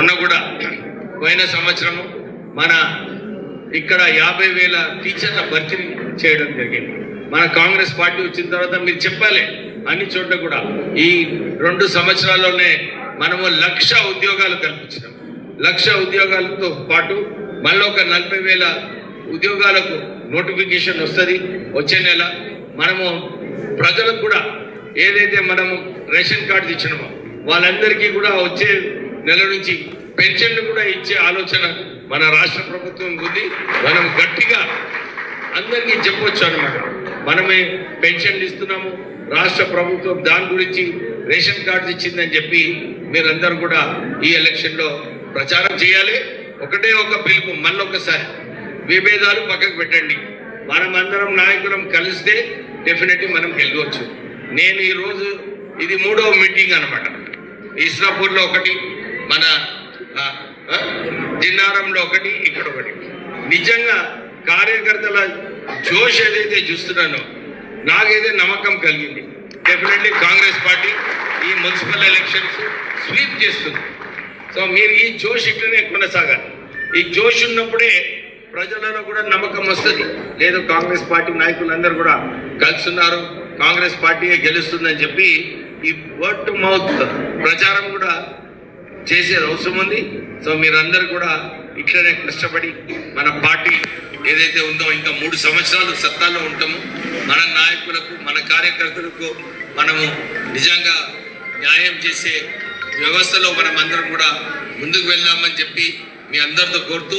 మొన్న కూడా పోయిన సంవత్సరము మన ఇక్కడ యాభై వేల టీచర్ల భర్తీ చేయడం జరిగింది. మన కాంగ్రెస్ పార్టీ వచ్చిన తర్వాత మీరు చెప్పాలి అన్ని చోట్ల కూడా. ఈ రెండు సంవత్సరాల్లోనే మనము లక్ష ఉద్యోగాలు కల్పించినాం. లక్ష ఉద్యోగాలతో పాటు మళ్ళీ ఒక నలభై వేల ఉద్యోగాలకు నోటిఫికేషన్ వస్తుంది వచ్చే నెల. మనము ప్రజలకు కూడా ఏదైతే మనము రేషన్ కార్డు ఇచ్చినామో వాళ్ళందరికీ కూడా వచ్చే నెల నుంచి పెన్షన్లు కూడా ఇచ్చే ఆలోచన మన రాష్ట్ర ప్రభుత్వం ఉంది. మనం గట్టిగా అందరికీ చెప్పొచ్చు అనమాట మనమే పెన్షన్లు ఇస్తున్నాము. రాష్ట్ర ప్రభుత్వం దాని గురించి రేషన్ కార్డు ఇచ్చిందని చెప్పి మీరందరూ కూడా ఈ ఎలక్షన్లో ప్రచారం చేయాలి. ఒకటే ఒక పిలుపు మళ్ళొకసారి. విభేదాలు పక్కకు పెట్టండి. మనం అందరం నాయకులం కలిస్తే డెఫినెట్లీ మనం గెలవచ్చు. నేను ఈరోజు ఇది మూడవ మీటింగ్ అనమాట ఇస్లాపూర్లో ఒకటి మన జిన్నారంలో ఒకటి ఇక్కడ ఒకటి. నిజంగా కార్యకర్తల జోష్ ఏదైతే చూస్తున్నానో నాకైతే నమ్మకం కలిగింది. డెఫినెట్లీ కాంగ్రెస్ పార్టీ ఈ మున్సిపల్ ఎలక్షన్స్ స్వీప్ చేస్తుంది. సో మీరు ఈ జోష్ ఇట్లనే కొనసాగాలి. ఈ జోష్ ఉన్నప్పుడే ప్రజలలో కూడా నమ్మకం వస్తుంది. లేదు కాంగ్రెస్ పార్టీ నాయకులందరూ కూడా కలుస్తున్నారు. కాంగ్రెస్ పార్టీ గెలుస్తుందని చెప్పి ఈ వర్డ్ టు మౌత్ ప్రచారం కూడా చేసేది అవసరం ఉంది. సో మీరందరూ కూడా ఇట్లనే కష్టపడి మన పార్టీ ఏదైతే ఉందో ఇంకా మూడు సంవత్సరాలు సత్తాలో ఉంటాము. మన నాయకులకు మన కార్యకర్తలకు మనము నిజంగా న్యాయం చేసే వ్యవస్థలో మనం అందరం కూడా ముందుకు వెళ్దామని చెప్పి మీ అందరితో కోరుతూ